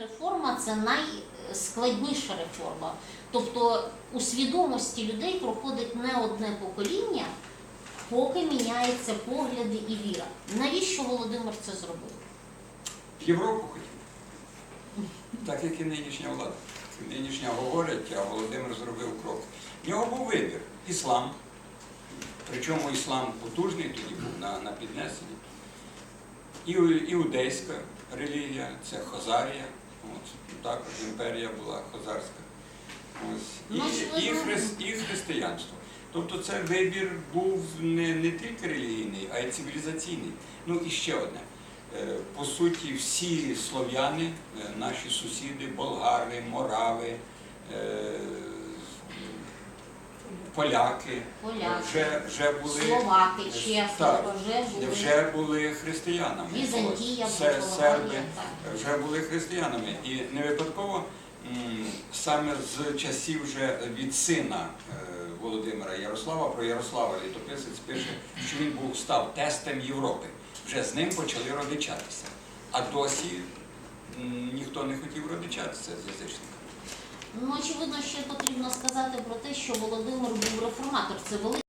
Реформа це найскладніша реформа. Тобто у свідомості людей проходить не одне покоління, поки міняються погляди і віра. Навіщо Володимир це зробив? В Європу хотів. Так як і нинішня влада. Нинішня говорять, а Володимир зробив крок. В нього був вибір іслам. Причому іслам потужний тоді був на, на піднесенні. І, іудейська релігія, це Хозарія. От, також імперія була хозарська. Ось. І, Ну, і, очевидно. і християнство. Тобто це вибір був не, не тільки релігійний, а й цивілізаційний. Ну і ще одне. Е, По суті, всі слов'яни, е, наші сусіди, болгари, морави, е, поляки, Поляки, вже, вже були, Словаки, чехи, Так. вже були вже були християнами. Візантія, Ось, се- серби так. вже були християнами. І не випадково м, саме з часів вже від сина е, Володимира Ярослава про Ярослава літописець пише, що він був став тестом Європи. Вже з ним почали родичатися. А досі м, ніхто не хотів родичатися з язичниками. Ну, очевидно, ще потрібно сказати про те, що Володимир був реформатор. Це велика